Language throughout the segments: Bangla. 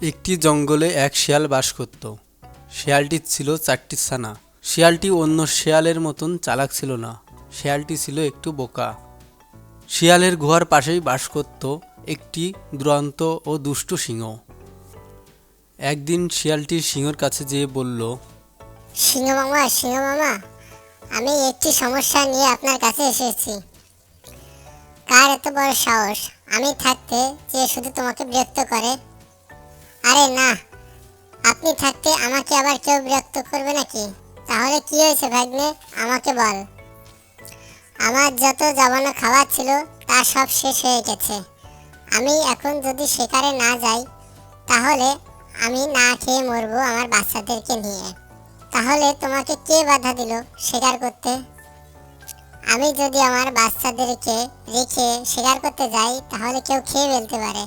একটি জঙ্গলে এক শিয়াল বাস করত। শিয়ালটি ছিল চারটি ছানা। শিয়ালটি অন্য শিয়ালের মতন চালাক ছিল না। শিয়ালটি ছিল একটু বোকা। শিয়ালের গুহার পাশেই বাস করত একটি দুরন্ত ও দুষ্ট সিংহ। একদিন শিয়ালটি সিংহর কাছে যেয়ে বলল সিংহ মামা সিংহ মামা আমি একটি সমস্যা নিয়ে আপনার কাছে এসেছি। কার এত বড় সাহস? আমি থাকতে যে শুধু তোমাকে বিরক্ত করে? আরে না, আপনি থাকতে আমাকে আবার কেউ বিরক্ত করবে নাকি? তাহলে কি হয়েছে ভাগ্নে? আমাকে বল। আমার যত জমানো খাবার ছিল, তা সব শেষ হয়ে গেছে। আমি এখন যদি শিকারে না যাই, তাহলে আমি না খেয়ে মরবো আমার বাচ্চাদেরকে নিয়ে। তাহলে তোমাকে কে বাধা দিল শিকার করতে? আমি যদি আমার বাচ্চাদেরকে রেখে শিকার করতে যাই, তাহলে কেউ খেয়ে ফেলতে পারে।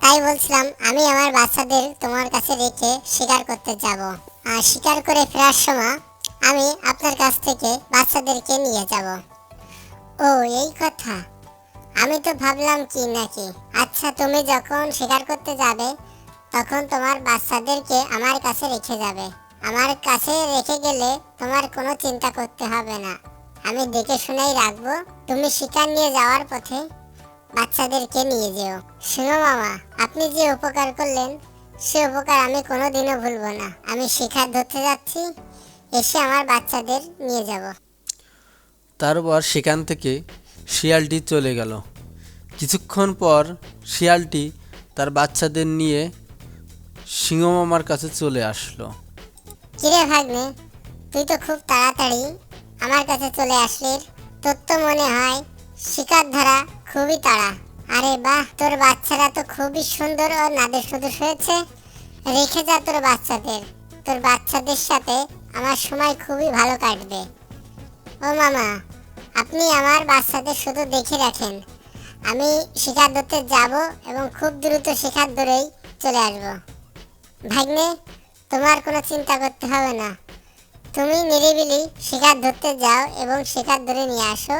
তাই বলছিলাম, আমি আমার বাচ্চাদের তোমার কাছে রেখে শিকার করতে যাব। আর শিকার করে ফেরার সময় আমি আপনার কাছ থেকে বাচ্চাদেরকে নিয়ে যাব। ও, এই কথা? আমি তো ভাবলাম কি নাকি? আচ্ছা তুমি যখন শিকার করতে যাবে, তখন তোমার বাচ্চাদেরকে আমার কাছে রেখে যাবে। আমার কাছে রেখে গেলে তোমার কোনো চিন্তা করতে হবে না। আমি দেখে শুনেই রাখব তুমি শিকার নিয়ে যাওয়ার পথে বাচ্চাদেরকে নিয়ে যেও। শুনো মামা আপনি যে উপকার করলেন সে উপকার আমি কোনো কোনোদিনও ভুলবো না। আমি শিকার ধরতে যাচ্ছি এসে আমার বাচ্চাদের নিয়ে যাব। তারপর সেখান থেকে শিয়ালটি চলে গেল। কিছুক্ষণ পর শিয়ালটি তার বাচ্চাদের নিয়ে সিংহমামার কাছে চলে আসলো। কিরে ভাগ্নে তুই তো খুব তাড়াতাড়ি আমার কাছে চলে আসলি। তোর তো মনে হয় শিকার ধরা খুবই তাড়া। আরে বাহ, তোর বাচ্চারা তো খুবই সুন্দর ও নাদের সুদূর হয়েছে। রেখে যা তোর বাচ্চাদের। তোর বাচ্চাদের সাথে আমার সময় খুবই ভালো কাটবে। ও মামা, আপনি আমার বাচ্চাদের শুধু দেখে রাখেন। আমি শিকার ধরতে যাব এবং খুব দ্রুত শিকার ধরেই চলে আসব। ভাগ্নে, তোমার কোনো চিন্তা করতে হবে না। তুমি নিরিবিলি শিকার ধরতে যাও এবং শিকার ধরে নিয়ে আসো।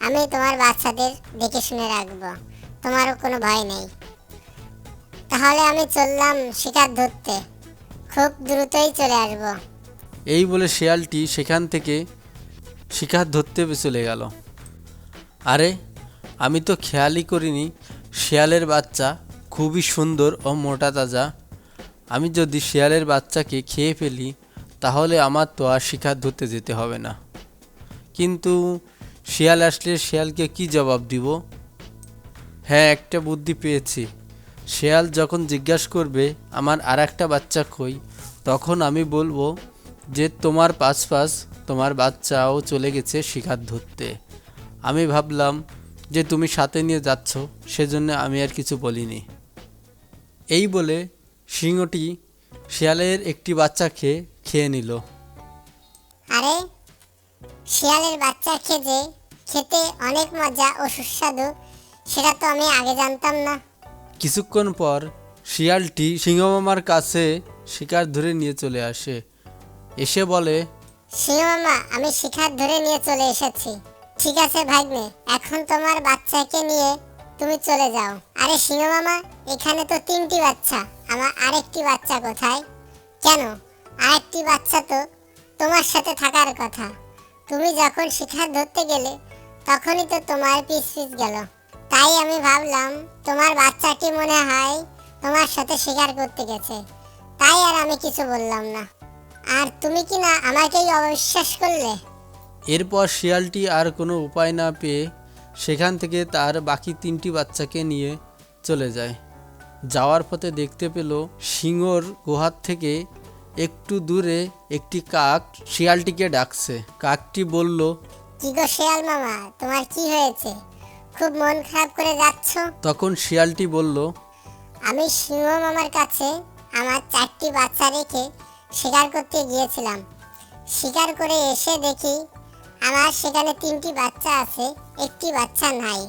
আমি তোমার বাচ্চাদের দেখে শুনে রাখব। তোমারও কোনো ভয় নেই। তাহলে আমি চললাম শিকার ধরতে। খুব দ্রুতই চলে আসব। এই বলে শিয়ালটি সেখান থেকে শিকার ধরতে চলে গেল। আরে, আমি তো খেয়ালই করিনি, শিয়ালের বাচ্চা খুবই সুন্দর ও মোটা তাজা। আমি যদি শিয়ালের বাচ্চাকে খেয়ে ফেলি তাহলে আমার তো আর শিকার ধরতে যেতে হবে না। কিন্তু শিয়াল আসলে শিয়ালকে কি জবাব দিব? হ্যাঁ একটা বুদ্ধি পেয়েছি। শিয়াল যখন জিজ্ঞাসা করবে, আমার আর একটা বাচ্চা কই? তখন আমি বলব যে, তোমার পাশ পাশ তোমার বাচ্চাও চলে গেছে শিকার ধরতে। আমি ভাবলাম যে, তুমি সাথে নিয়ে যাচ্ছ, সেজন্য আমি আর কিছু বলিনি। এই বলে সিংহটি শিয়ালের একটি বাচ্চাকে খেয়ে নিল। আরে শিয়ালের বাচ্চা খেতে খেতে অনেক মজা ও সুস্বাদু সেটা তো আমি আগে জানতাম না। কিছুক্ষণ পর শিয়ালটি সিংহমামার কাছে শিকার ধরে নিয়ে চলে আসে। এসে বলে সিংহ মামা আমি শিকার ধরে নিয়ে চলে এসেছি। ঠিক আছে ভাগ্নে এখন তোমার বাচ্চাকে নিয়ে তুমি চলে যাও। আরে সিংহ মামা এখানে তো তিনটি বাচ্চা আমার আরেকটি বাচ্চা কোথায়? কেন? আরেকটি বাচ্চা তো তোমার সাথে থাকার কথা। তুমি যখন শিকার ধরতে গেলে তখনই তো তোমার পিস পিস গেল। তাই আমি ভাবলাম, তোমার বাচ্চাটি মনে হয় তোমার সাথে শিকার করতে গেছে। তাই আর আমি কিছু বললাম না। আর তুমি কি না আমাকেই অবিশ্বাস করলে? এরপর শিয়ালটি আর কোনো উপায় না পেয়ে সেখান থেকে তার বাকি তিনটি বাচ্চাকে নিয়ে চলে যায়। যাওয়ার পথে দেখতে পেল সিংহর গুহার থেকে একটু দূরে একটি কাক শিয়ালটিকে ডাকছে। কাকটি বলল কি গো শিয়াল মামা তোমার কি হয়েছে? খুব মন খারাপ করে যাচ্ছ? তখন শিয়ালটি বলল আমি সিংহ মামার কাছে আমার চারটি বাচ্চা রেখে শিকার করতে গিয়েছিলাম। শিকার করে এসে দেখি আমার সেখানে তিনটি বাচ্চা আছে একটি বাচ্চা নাই।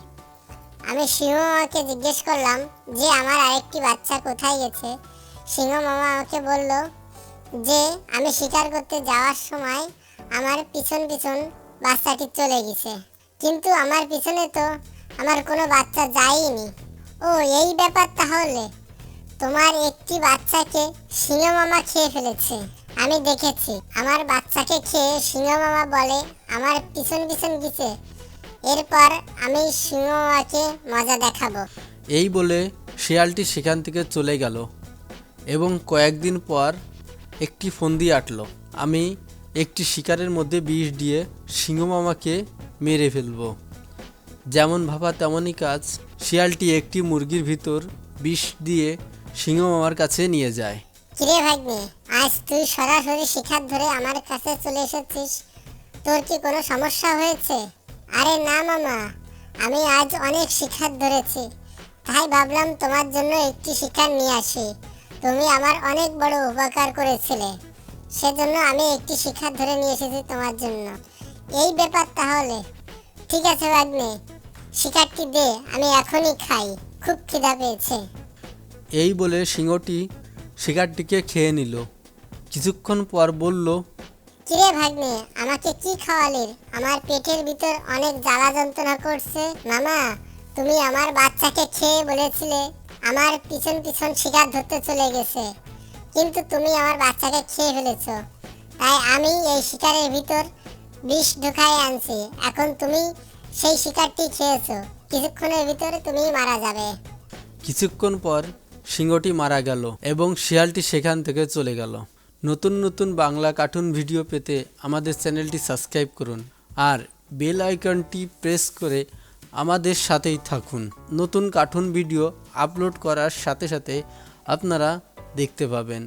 আমি সিংহ মামাকে জিজ্ঞেস করলাম যে আমার আরেকটি বাচ্চা কোথায় গেছে? সিংহ মামা আমাকে বলল যে আমি শিকার করতে যাওয়ার সময় আমার পিছন পিছন বাচ্চাটি চলে গেছে। কিন্তু আমার পিছনে তো আমার কোনো বাচ্চা যায়নি। ও, এই ব্যাপার তাহলে? তোমার একটি বাচ্চাকে সিংহ মামা খেয়ে ফেলেছে। আমি দেখেছি, আমার বাচ্চাকে খেয়ে সিংহ মামা বলে আমার পিছন পিছন গেছে। এরপর আমি সিংহ মামাকে মজা দেখাবো। এই বলে শিয়ালটি সেখান থেকে চলে গেল। এবং কয়েকদিন পর একটি ফন্দি আটলো। আমি একটি শিকারের মধ্যে বিষ দিয়ে সিংহ মামাকে মেরে ফেলব। যেমন ভাবা তেমনই কাজ, শিয়ালটি একটি মুরগির ভিতর বিষ দিয়ে সিংহ মামার কাছে নিয়ে যায়। কিরে ভাগ্নে, আজ তুই সরাসরি শিখার ধরে আমার কাছে চলে এসেছিস? তোর কি কোনো সমস্যা হয়েছে? আরে না মামা, আমি আজ অনেক শিখার ধরেছি। তাই ভাবলাম তোমার জন্য একটি শিকার নিয়ে আসি। তুমি আমার অনেক বড় উপকার করেছিলে। সেজন্য আমি একটি শিকার ধরে নিয়ে এসেছি তোমার জন্য। এই ব্যাপার তাহলে। ঠিক আছে ভাগ্নে। শিকারটি দে আমি এখনই খাই। খুব খিদা পেয়েছে। এই বলে সিংহটি শিকারটিকে খেয়ে নিল। কিছুক্ষণ পর বলল কিরে ভাগ্নে আমাকে কি খাওয়ালির আমার পেটের ভিতর অনেক জ্বালা যন্ত্রণা করছে। মামা তুমি আমার বাচ্চাকে খেয়ে বলেছিলে। আমার পিছন পিছন শিকার ধরতে চলে গেছে। কিন্তু তুমি আমার বাচ্চাকে খেয়ে ফেলেছ। তাই আমি এই শিকারের ভিতর বিষ ঢুকাই আনছি। এখন তুমি সেই শিকারটি খেয়েছো। কিছুক্ষণের ভিতরে তুমি মারা যাবে। কিছুক্ষণ পর সিংহটি মারা গেল এবং শিয়ালটি সেখান থেকে চলে গেল। নতুন নতুন বাংলা কার্টুন ভিডিও পেতে আমাদের চ্যানেলটি সাবস্ক্রাইব করুন আর বেল আইকনটি প্রেস করে আমাদের সাথেই থাকুন। নতুন কার্টুন ভিডিও আপলোড করার সাথে সাথে আপনারা দেখতে পাবেন।